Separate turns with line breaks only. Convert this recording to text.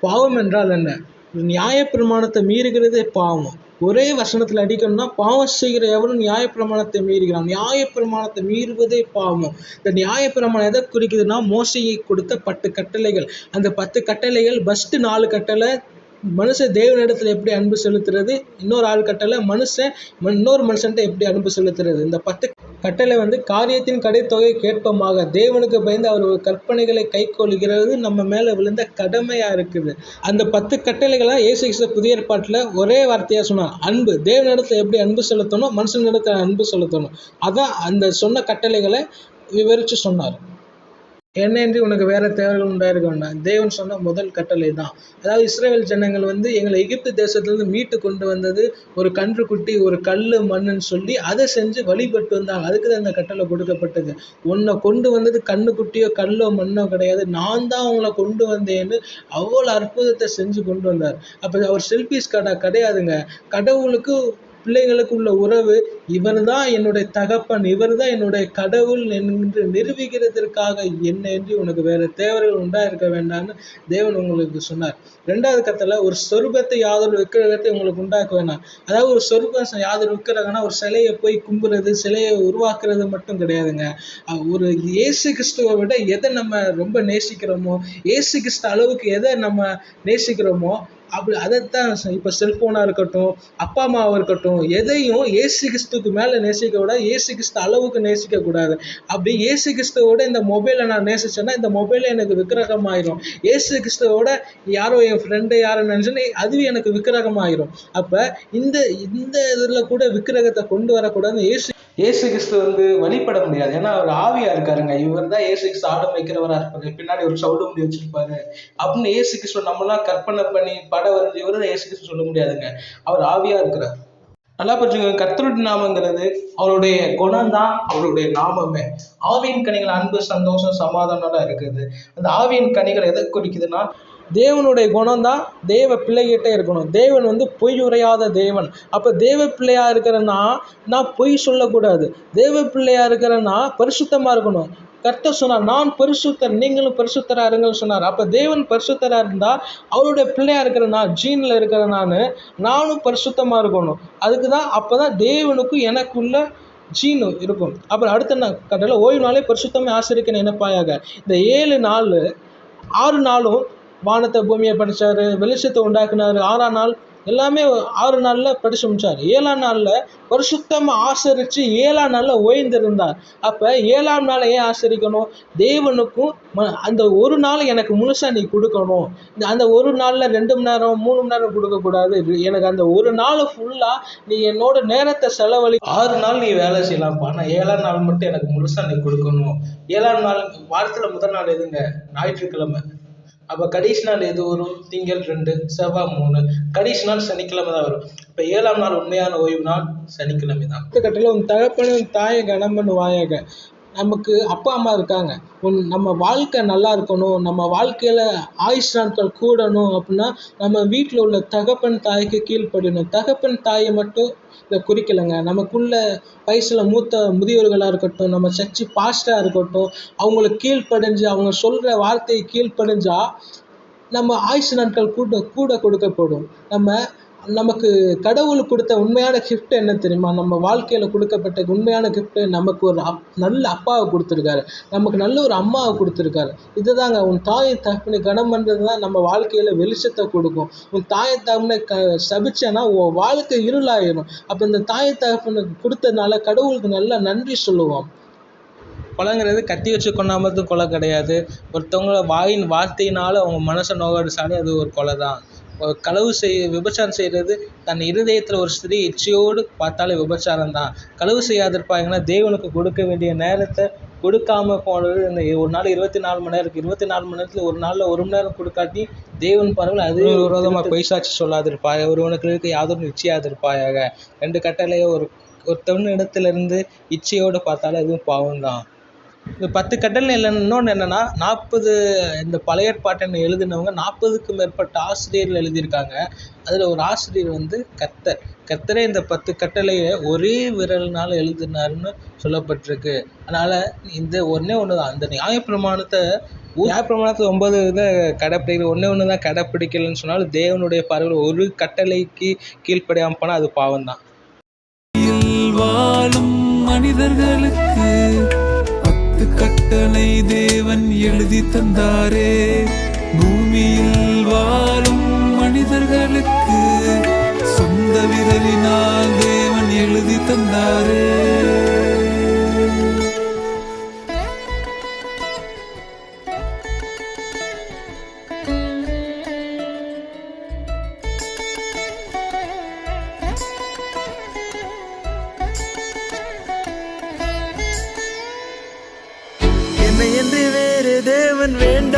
பாவம் என்றால் என்ன? நியாயப்பிரமாணத்தை மீறுகிறதே பாவம். ஒரே வசனத்தில் அடிக்கணும்னா பாவம் செய்கிற எவனும் நியாயப்பிரமாணத்தை மீறுகிறான். நியாயப்பிரமாணத்தை மீறுவதே பாவம். இந்த நியாயப்பிரமாணம் எதை குறிக்குதுன்னா மோசையை கொடுத்த பத்து கட்டளைகள். அந்த பத்து கட்டளைகள் ஃபஸ்ட்டு நாலு கட்டளை மனுஷன் தேவனிடத்தில் எப்படி அன்பு செலுத்துறது? இன்னொரு ஆள் கட்டளை மனுஷன் இன்னொரு மனுஷன்ட்ட எப்படி அன்பு செலுத்துறது? இந்த பத்து கட்டளை வந்து காரியத்தின் கடைத்தொகை கேட்பமாக. தேவனுக்கு பயந்து அவர் கற்பனைகளை கைக்கொள்கிறது நம்ம மேலே விழுந்த கடமையாக இருக்குது. அந்த பத்து கட்டளைகளாக இயேசு கிறிஸ்து புதிய ஏற்பாட்டில் ஒரே வார்த்தையாக சொன்னார். அன்பு. தேவனிடத்தில் எப்படி அன்பு செலுத்தணும்? மனுஷனிடத்தில் அன்பு செலுத்தணும். அதான் அந்த சொன்ன கட்டளைகளை விவரித்து சொன்னார். என்னென்று உனக்கு வேற தேவைகள் உண்டாயிருக்க வேண்டாம். தேவன் சொன்ன முதல் கட்டளை தான். அதாவது இஸ்ரேல் ஜனங்கள் வந்து எங்களை எகிப்து தேசத்திலிருந்து மீட்டு கொண்டு வந்தது ஒரு கன்றுக்குட்டி ஒரு கல் மண்ணுன்னு சொல்லி அதை செஞ்சு வழிபட்டு வந்தாங்க. அதுக்கு தான் அந்த கட்டளை கொடுக்கப்பட்டது. உன்னை கொண்டு வந்தது கண்ணுக்குட்டியோ கல்லோ மண்ணோ கிடையாது. நான் தான் உங்களை கொண்டு வந்தேன்னு அவ்வளோ அற்புதத்தை செஞ்சு கொண்டு வந்தார். அப்போ அவர் செல்ஃபிஸ் கடை கிடையாதுங்க. கடவுளுக்கு பிள்ளைங்களுக்கு உள்ள உறவு இவர் தான் என்னுடைய தகப்பன் இவர் தான் என்னுடைய கடவுள் என்று நிரூபிக்கிறதற்காக என்ன என்று உனக்கு தேவர்கள் தேவைகள் உண்டாயிருக்க வேண்டாம்னு தேவன் உங்களுக்கு சொன்னார். ரெண்டாவது கட்டளை ஒரு சொருபத்தை யாதொரு விக்கிரகத்தை உங்களுக்கு உண்டாக்க வேணாம். அதாவது ஒரு சொருபம் யாதொரு விக்கிரகம்னா ஒரு சிலையை போய் கும்புறது சிலையை உருவாக்குறது மட்டும் கிடையாதுங்க. ஒரு இயேசு கிறிஸ்துவை விட எதை நம்ம ரொம்ப நேசிக்கிறோமோ இயேசு கிறிஸ்து அளவுக்கு எதை நம்ம நேசிக்கிறோமோ அப்படி அதைத்தான் இப்போ செல்ஃபோனாக இருக்கட்டும் அப்பா அம்மாவாக இருக்கட்டும் எதையும் ஏசு கிறிஸ்துக்கு மேலே நேசிக்க விட ஏசு கிறிஸ்து அளவுக்கு நேசிக்க கூடாது. அப்படி ஏசு கிறிஸ்துவோட இந்த மொபைலை நான் நேசிச்சேன்னா இந்த மொபைல் எனக்கு விக்கிரகமாயிரும். ஏசு கிறிஸ்துவோட யாரோ என் ஃப்ரெண்டு யாரோ நினச்சேன்னா அதுவும் எனக்கு விக்கிரகமாயிரும். அப்போ இந்த இந்த இதில் கூட விக்கிரகத்தை கொண்டு வரக்கூடாதுன்னு ஏசு ஏசு கிறிஸ்து வந்து வழிபட முடியாது. ஏன்னா அவர் ஆவியா இருக்காருங்க. இவர் தான் ஏசு கிறிஸ்து ஆடம் வைக்கிறவரா இருப்பாரு. பின்னாடி ஒரு சவுடு முடி வச்சிருப்பாரு. அப்படின்னு ஏசு கிறிஸ்து நம்மளாம் கற்பனை பண்ணி படம் வரைஞ்சி இவரு தான் ஏசு கிறிஸ்து சொல்ல முடியாதுங்க. அவர் ஆவியா இருக்கிறார். நல்லா புரிஞ்சுக்கோங்க கத்தருடைய நாமங்கிறது அவருடைய குணம் தான் அவருடைய நாமமே. ஆவியின் கனிகள் அன்பு சந்தோஷம் சமாதானம்லாம் இருக்குது. அந்த ஆவியின் கனிகள் எதை குறிக்குதுன்னா தேவனுடைய குணம் தான் தேவ பிள்ளைகிட்ட இருக்கணும். தேவன் வந்து பொய் உரையாத தேவன். அப்போ தேவ பிள்ளையாக இருக்கிறன்னா நான் பொய் சொல்லக்கூடாது. தேவ பிள்ளையாக இருக்கிறன்னா பரிசுத்தமாக இருக்கணும். கர்த்த சொன்னார் நான் பரிசுத்தர் நீங்களும் பரிசுத்தராக இருங்கன்னு சொன்னார். அப்போ தேவன் பரிசுத்தராக இருந்தால் அவருடைய பிள்ளையாக இருக்கிற நான் ஜீனில் இருக்கிற நான் நானும் பரிசுத்தமாக இருக்கணும். அதுக்கு தான் அப்போ தான் தேவனுக்கும் எனக்குள்ள ஜீனு இருக்கும். அப்புறம் அடுத்த நாள் கட்டளை ஓய்வு நாளே பரிசுத்தமே ஆசிரிக்க நினைப்பாயாக. இந்த ஏழு நாள் ஆறு நாளும் வானத்தை பூமியை படிச்சாரு வெளிச்சத்தை உண்டாக்குனார். ஆறாம் நாள் எல்லாமே ஆறு நாளில் படிச்சு முடிச்சார். ஏழாம் நாளில் பரிசுத்தமாக ஆசரித்து ஏழாம் நாளில் ஓய்ந்திருந்தார். அப்போ ஏழாம் நாளை ஏன் ஆசரிக்கணும்? தேவனுக்கும் ம- அந்த ஒரு நாள் எனக்கு முழுசாக நீ கொடுக்கணும். இந்த அந்த ஒரு நாளில் ரெண்டு மணி நேரம் மூணு மணி நேரம் கொடுக்கக்கூடாது எனக்கு அந்த ஒரு நாள் ஃபுல்லாக நீ என்னோட நேரத்தை செலவழி ஆறு நாள் நீ வேலை செய்யலாம்ப்பா. ஆனால் ஏழாம் நாள் மட்டும் எனக்கு முழுசாக நீ கொடுக்கணும். ஏழாம் நாள் வாரத்தில் முதல் நாள் எதுங்க? ஞாயிற்றுக்கிழமை. அப்போ கடைசி நாள் எது வரும்? திங்கள் ரெண்டு செவ்வாய் மூணு. கடைசி நாள் சனிக்கிழமை தான் வரும். இப்போ ஏழாம் நாள் உண்மையான ஓய்வு நாள் சனிக்கிழமை தான். கட்டில உன் தகப்பனும் உன் தாயை கனம் பண்ணுவாயாக நமக்கு அப்பா அம்மா இருக்காங்க. உன் நம்ம வாழ்க்கை நல்லா இருக்கணும். நம்ம வாழ்க்கையில் ஆயுஷ் நாட்கள் கூடணும் அப்படின்னா நம்ம வீட்டில் உள்ள தகப்பன் தாய்க்கு கீழ்ப்படியணும். தகப்பன் தாயை மட்டும் இதை குறிக்கலைங்க. நமக்குள்ள வயசில் மூத்த முதியோர்களாக இருக்கட்டும் நம்ம சர்ச்சு பாஸ்டாக இருக்கட்டும் அவங்களுக்கு கீழ்ப்படிஞ்சு அவங்க சொல்கிற வார்த்தையை கீழ்ப்படிஞ்சா நம்ம ஆயுஷ் நாட்கள் கூட கூட கொடுக்கப்படும். நம்ம நமக்கு கடவுள் கொடுத்த உண்மையான கிஃப்ட் என்ன தெரியுமா? நம்ம வாழ்க்கையில் கொடுக்கப்பட்ட உண்மையான கிஃப்ட்டு நமக்கு ஒரு அப் நல்ல அப்பாவை கொடுத்துருக்காரு. நமக்கு நல்ல ஒரு அம்மாவை கொடுத்துருக்காரு. இதுதாங்க உன் தாயை தகப்பனை கனம் பண்ணுறது தான் நம்ம வாழ்க்கையில் வெளிச்சத்தை கொடுக்கும். உன் தாயை தகப்பனை க சபிச்சேன்னா உன் வாழ்க்கை இருளாயிரும். அப்போ இந்த தாயை தகப்பனுக்கு கொடுத்ததுனால கடவுளுக்கு நல்லா நன்றி சொல்லுவோம். கொலைங்கிறது கத்தி வச்சு கொண்டாமத்தும் கொலை கிடையாது. ஒருத்தவங்கள வாயின் வார்த்தையினால் அவங்க மனசை நோகடிச்சாலே அது ஒரு கொலை தான் களவு செய் விபச்சாரம் செய்கிறது தன் இருதயத்தில் ஒரு ஸ்திரீ இச்சையோடு பார்த்தாலே விபச்சாரம் தான் களவு செய்யாதிருப்பாங்கன்னா தேவனுக்கு கொடுக்க வேண்டிய நேரத்தை கொடுக்காம போனது இந்த ஒரு நாள் இருபத்தி நாலு மணி நேரம் இருபத்தி நாலு மணி நேரத்தில் ஒரு நாளில் ஒரு மணி நேரம் கொடுக்காட்டி தேவன் பாருங்கள் அது விரோதமாக பொய் சாட்சி சொல்லாதிருப்பாய் ஒருவனுக்கு இருக்க யாதொரு நிச்சயாதிருப்பாயாக ரெண்டு கட்டளையோ ஒரு ஒருத்தவன் இடத்துலேருந்து இச்சையோடு பார்த்தாலே அதுவும் பாவம் தான் இந்த பத்து கட்டளை இல்லை இன்னொன்று என்னென்னா நாற்பது இந்த பழைய ஏற்பாட்டை எழுதினவங்க நாற்பதுக்கும் மேற்பட்ட ஆசிரியர்கள் எழுதியிருக்காங்க. அதில் ஒரு ஆசிரியர் வந்து கர்த்தர். கர்த்தரே இந்த பத்து கட்டளையை ஒரே விரல்னால எழுதினாருன்னு சொல்லப்பட்டிருக்கு. அதனால் இந்த ஒன்றே ஒன்று தான் அந்த நியாயப்பிரமாணத்தை நியாயப்பிரமாணத்தை ஒன்பது இதை கடைப்பிடிக்கிற ஒன்றே ஒன்று தான் கடைப்பிடிக்கலன்னு சொன்னாலும் தேவனுடைய பார்வையில் ஒரு கட்டளைக்கு கீழ்ப்படையாமல் போனால் அது பாவம் தான்
மனிதர்களுக்கு கட்டளை தேவன் எழுதி தந்தாரே. பூமியில் வாழும் மனிதர்களுக்கு சொந்த விரலினால் தேவன் எழுதி தந்தாரே.
தேவன் வேண்டாம்